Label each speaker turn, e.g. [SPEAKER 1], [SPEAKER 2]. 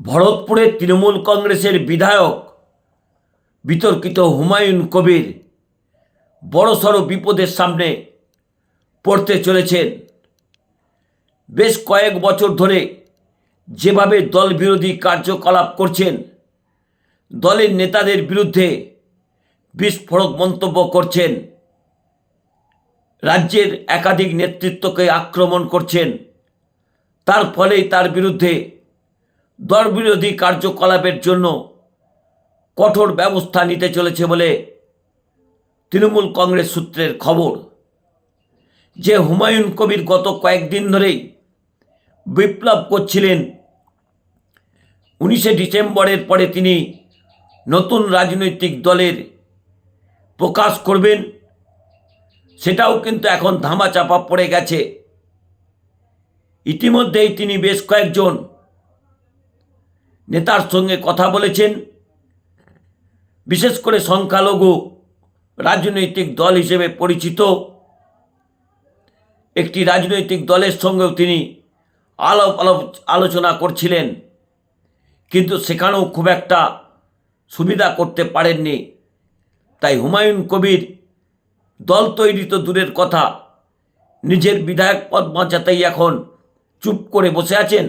[SPEAKER 1] ভরতপুরের তৃণমূল কংগ্রেসের বিধায়ক বিতর্কিত হুমায়ুন কবির বড়সড় বিপদের সামনে পড়তে চলেছেন। বেশ কয়েক বছর ধরে যেভাবে দল বিরোধী কার্যকলাপ করছেন, দলের নেতাদের বিরুদ্ধে বিস্ফোরক মন্তব্য করছেন, রাজ্যের একাধিক নেতৃত্বকে আক্রমণ করছেন, তার ফলেই তার বিরুদ্ধে দল বিরোধী কার্যকলাপের জন্য কঠোর ব্যবস্থা নিতে চলেছে বলে তৃণমূল কংগ্রেস সূত্রের খবর। যে হুমায়ুন কবির গত কয়েকদিন ধরেই বিপ্লব করছিলেন, উনিশে ডিসেম্বরের পরে তিনি নতুন রাজনৈতিক দলের প্রকাশ করবেন, সেটাও কিন্তু এখন ধামাচাপা পড়ে গেছে। ইতিমধ্যেই তিনি বেশ কয়েকজন নেতার সঙ্গে কথা বলেছেন। বিশেষ করে সংখ্যালঘু রাজনৈতিক দল হিসেবে পরিচিত। একটি রাজনৈতিক দলের সঙ্গেও তিনি আলাপ আলাপ আলোচনা করছিলেন। কিন্তু সেখানেও খুব একটা সুবিধা করতে পারেননি। তাই হুমায়ুন কবির দল তৈরি তো দূরের কথা, নিজের বিধায়ক পদ বাঁচাতেই এখন চুপ করে বসে আছেন।